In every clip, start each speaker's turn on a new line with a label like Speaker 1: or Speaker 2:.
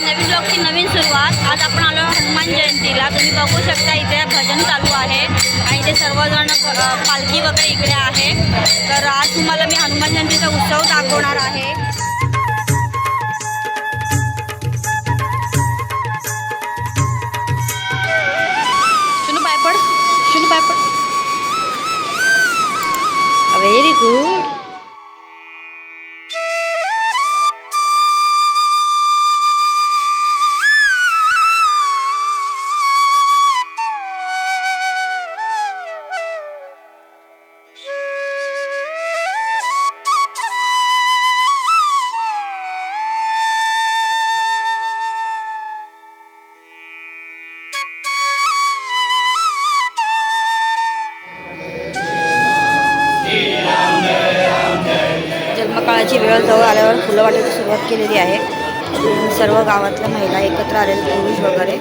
Speaker 1: नवीन ब्लॉगची नवीन सुरुवात. आज आपण आलो हनुमान जयंतीला. तुम्ही बघू शकता इथे भजन चालू आहे आणि इथे सर्वजण पालखी वगैरे इकडे आहे. तर आज तुम्हाला मी हनुमान जयंतीचा उत्सव दाखवणार आहे. शुनू पायपड शुनू पाय व्हेरी गुड सुरुवात केलेली आहे. सर्व गावातल्या महिला एकत्र आलेले पुरुष वगैरे.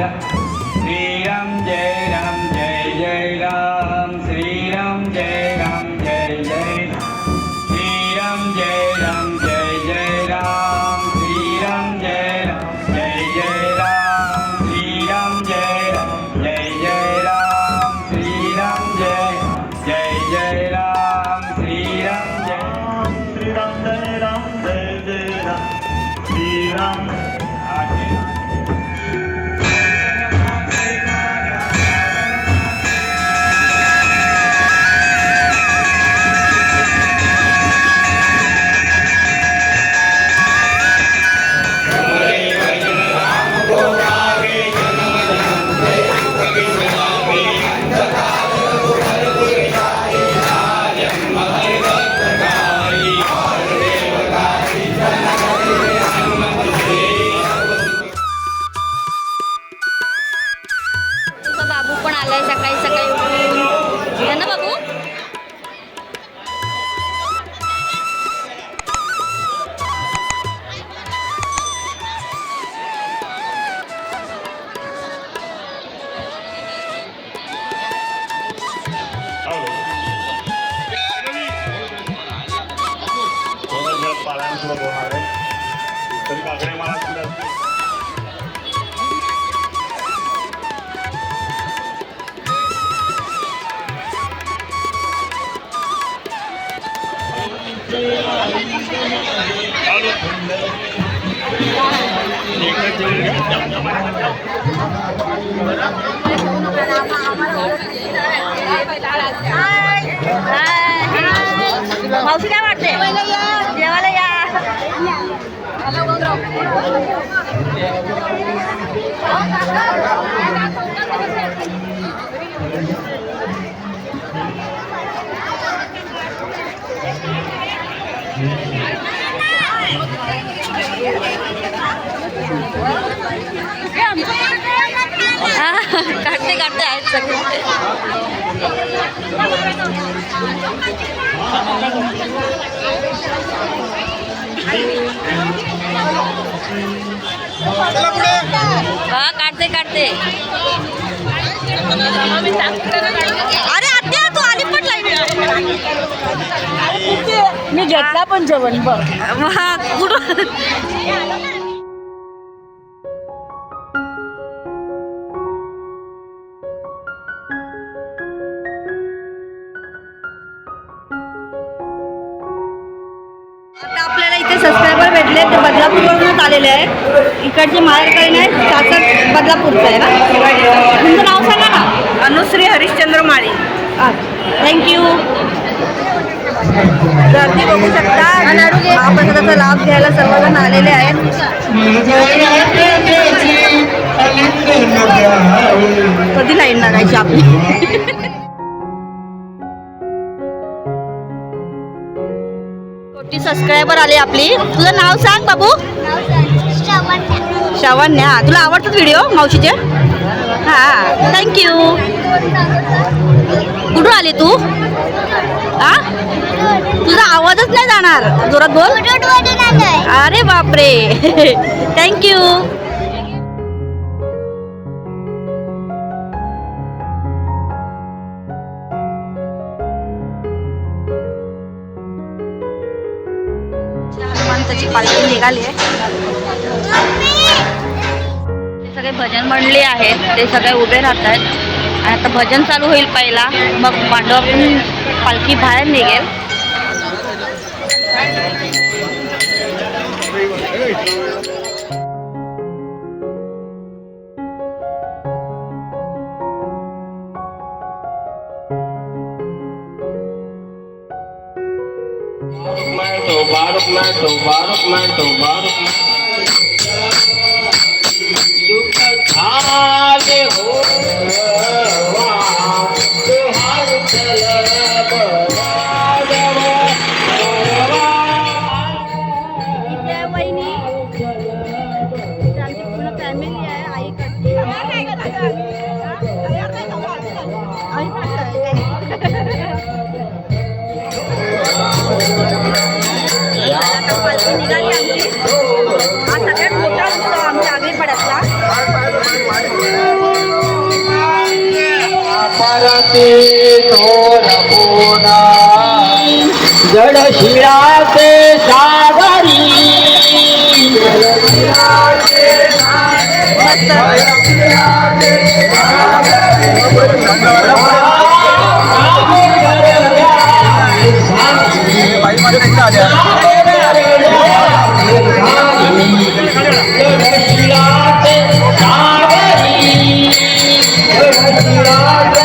Speaker 2: राम.
Speaker 1: आलाय सकाळी सकाळी मावशी काय वाटते जेवायला या हा, काढते काढते आहेत सगळे हा काढते काढते अरे
Speaker 3: मी घेतला पण जेवण बघ.
Speaker 1: कुठं आता आपल्याला इथे सबस्क्रायबर भेटले ते बदलापूरवरूनच आलेले आहे इकडचे माहेरकडे नाही सासर बदलापूरचं आहे ना? तुमचं नाव सांगा ना.
Speaker 3: अनुश्री हरिश्चंद्र माळी.
Speaker 1: थँक्यू
Speaker 3: गर्दी बघू शकता
Speaker 1: महाप्रसादाचा लाभ घ्यायला सर्वजण आलेले आहेत. कधी लाईन लागायची आपली? छोटी सबस्क्रायबर आली आपली? तुझं नाव सांग बाबू. श्रावण्या. तुला आवडतात व्हिडिओ मावशीचे? हां थँक्यू कुठून आली तू? हा तुझा आवाजच नाही जाणार. जोरात बोल. अरे बापरे. थँक्यू संताची पालखी निघाली आहे. सगळे भजन मंडळी आहेत ते सगळे उभे राहत आहेत आता भजन चालू होईल पहिला. मग मांडवातून पालखी बाहेर निघेल.
Speaker 2: Baru mantu, baru mantu, baru हा
Speaker 1: सगळ्यात मोठा उत्सव आमच्या आगरीपाड्यातला
Speaker 2: परती तोर पुना. जड शिळाचे सागरी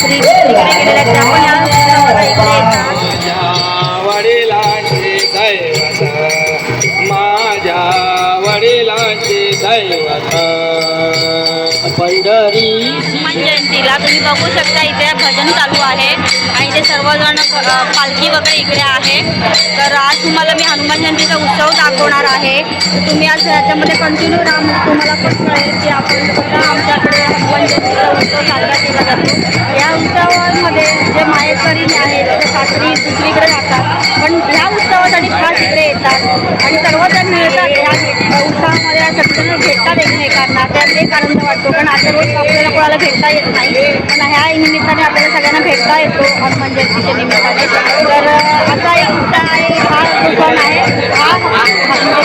Speaker 1: करून मा गेलेल्या आहेत त्या या इकडे येतात
Speaker 2: वडिलांचे दैवत माझ्या वडिलांचे दैवत पंढरी
Speaker 1: जयंतीला. तुम्ही बघू शकता इथे भजन चालू आहे आणि ते सर्वजण पालखी वगैरे इकडे आहे. तर आज तुम्हाला मी हनुमान जयंतीचा उत्सव दाखवणार आहे. तुम्ही आज ह्याच्यामध्ये कंटिन्यू राहा म्हणजे तुम्हाला पण कळेल की आपण आमच्याकडे हनुमान जयंतीचा उत्सव साजरा केला जातो. या उत्सवामध्ये जे माहेकरी आहेत ते सासरी दुसरीकडे जातात. पण ह्या उत्सवासाठी खास इकडे येतात. आणि सर्वजण मिळतात. या उत्सवामध्ये या सगळ्यांना भेटतात एकमेकांना त्यात एक आनंद वाटतो. पण आता रोज आपल्याला कोणाला करता येत नाही पण ह्या निमित्ताने आपल्याला सगळ्यांना भेटता येतो. हनुमान म्हणजे जयंतीच्या निमित्ताने. तर असा एक उत्साह आहे. हा जो सण आहे हा म्हणजे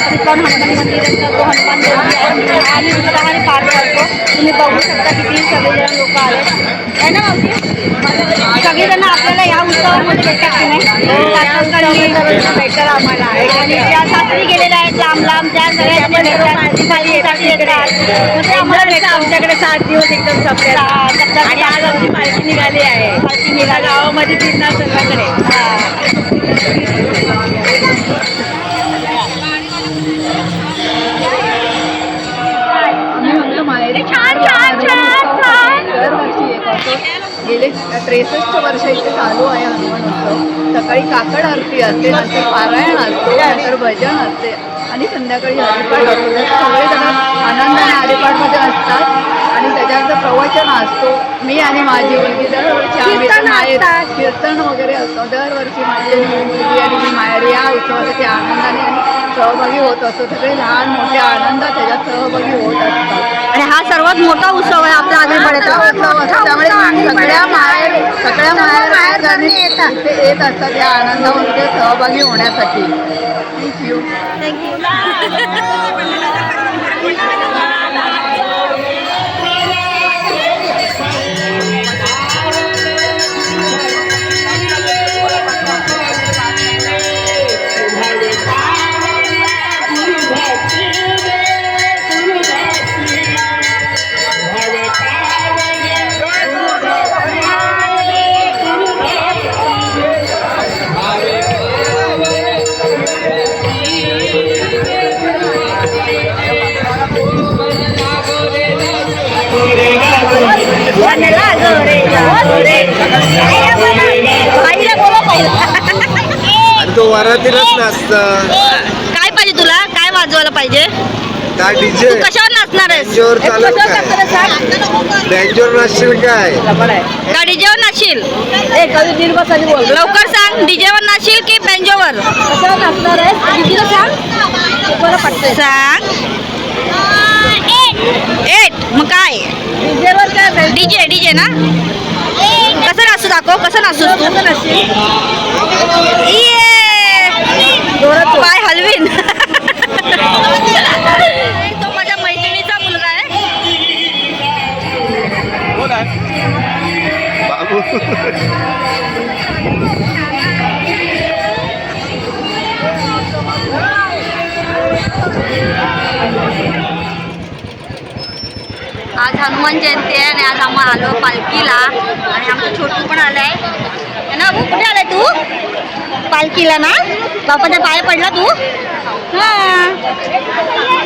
Speaker 1: त्रिकोण हनुमान मंदिराचा जो हनुमान जयंती आहे हा आम्ही उत्साहाने पार करतो तुम्ही बघू शकता किती सगळेजण लोक आले आहे ना मावशी सगळेजण आपल्याला या उत्सवामध्ये भेटतात की नाही भेटतात आम्हाला आणि ज्या सासरी गेलेल्या आहेत लांब लांब त्या सगळ्या येतात तर आम्हाला आमच्याकडे सात दिवस एकदम आणि आज आमची पालखी निघाली आहे. पालखी निघाली. गावामध्ये फिरणार सर्वांकडे
Speaker 4: दरवर्षी गेले त्रेसष्ट वर्ष इथे चालू आहे हनुमान उत्सव सकाळी काकड आरती असते नंतर पारायण असते नंतर भजन असते. आणि संध्याकाळी हरिपाठ असतो. सगळेजण आनंदाने हरिपाठमध्ये असतात. आणि असतो मी आणि माझी मुलगी दरवर्षी आम्ही माहेर कीर्तन वगैरे असतो. दरवर्षी माझी मुलगी आणि मी माहेर या उत्सवासाठी आनंदाने आणि सहभागी होत असतो. सगळे लहान मोठे आनंदात त्याच्यात सहभागी होत असतात.
Speaker 1: आणि हा सर्वात मोठा उत्सव आहे आपल्या आगरीपाड्यातला
Speaker 4: उत्सव असतो त्यामुळे सगळ्या माहेर सगळ्या माहेर माहेर इथे येत असतात या आनंदामध्ये सहभागी होण्यासाठी. थँक्यू
Speaker 1: वनला
Speaker 5: वरातीलाच नाचत.
Speaker 1: काय पाहिजे तुला? काय वाजवायला पाहिजे?
Speaker 5: काय डीजे?
Speaker 1: तू कशावर नाचणार आहेस?
Speaker 5: चालत काय डॅन्जोर नाचशील काय?
Speaker 1: का डीजेवर नाचशील? लवकर सांग डीजेवर नाचशील की बेंजोवर?
Speaker 3: सांग.
Speaker 1: एट मग काय?
Speaker 3: डीजेवर काय पाहिजे?
Speaker 1: डीजे डीजे ना? कसं नाचू दाखव कसं नाचू तू? ये बापाच्या पाया पडला तू?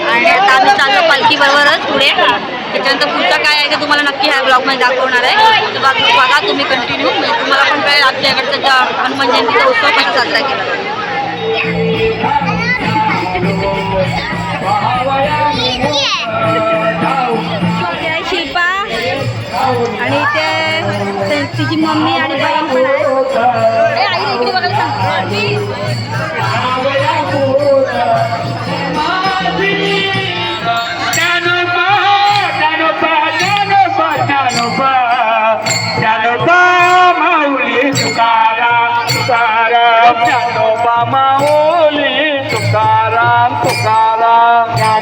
Speaker 1: आणि आता आम्ही चाललो पालखी बरोबरच पुढे. त्याच्यानंतर पुढचा काय आहे ते तुम्हाला नक्की ह्या ब्लॉगमध्ये दाखवणार आहे. तर बाकी बघा तुम्ही कंटिन्यू म्हणजे तुम्हाला पण कळेल आमच्या इकडचा ज्या हनुमान जयंतीचा उत्सव कसा साजरा केला. शिल्पा आणि ते ते- तिची मम्मी आणि बहीण पण आहे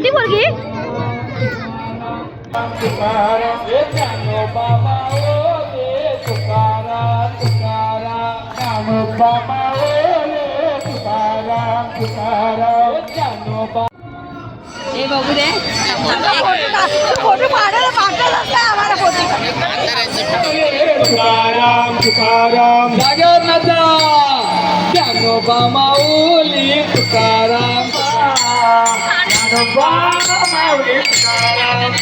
Speaker 6: छोटी मुर्गी জগন্নাথ বামাউলি তুকারাম माऊली तुकाराम ज्ञानोबा माऊली तुकाराम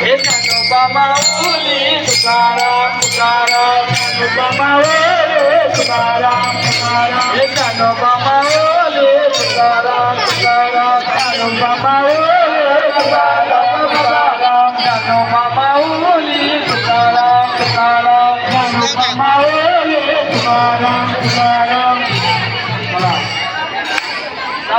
Speaker 1: हे
Speaker 6: ज्ञानोबा माऊली तुकाराम तुकाराम ज्ञानोबा माऊली तुकाराम तुकाराम हे ज्ञानोबा माऊली तुकाराम तुकाराम ज्ञानोबा माऊली तुकाराम तुकाराम ज्ञानोबा माऊली तुकाराम तुकाराम ज्ञानोबा माऊली तुकाराम तुकाराम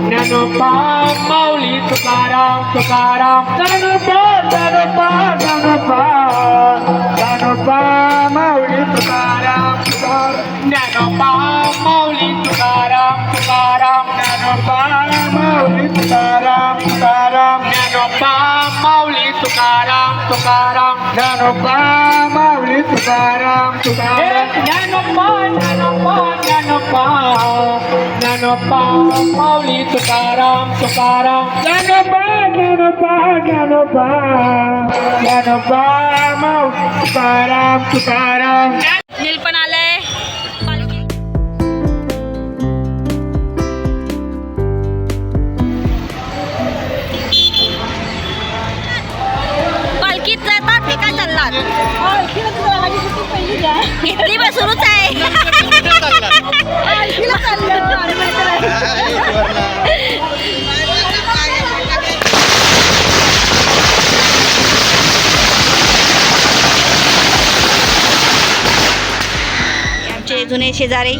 Speaker 6: નનો પા મૌલી સુકારામ સુકારામ તનો પા તનો પા તનો પા તનો પા મૌલી સુકારામ નનો પા મૌલી સુકારામ સુકારામ નનો પા Mauli સુકારામ સુકારામ Dhanopam Mauli Tukaram Tukaram Dhanopam Mauli Tukaram Tukaram é, Dhanopam Dhanopam Dhanopam Dhanopam Mauli Tukaram Tukaram Dhanopam Dhanopam Dhanopam Dhanopam Mauli Tukaram tocaram
Speaker 1: ती पण सुरूच आहे आमचे जुने शेजारी.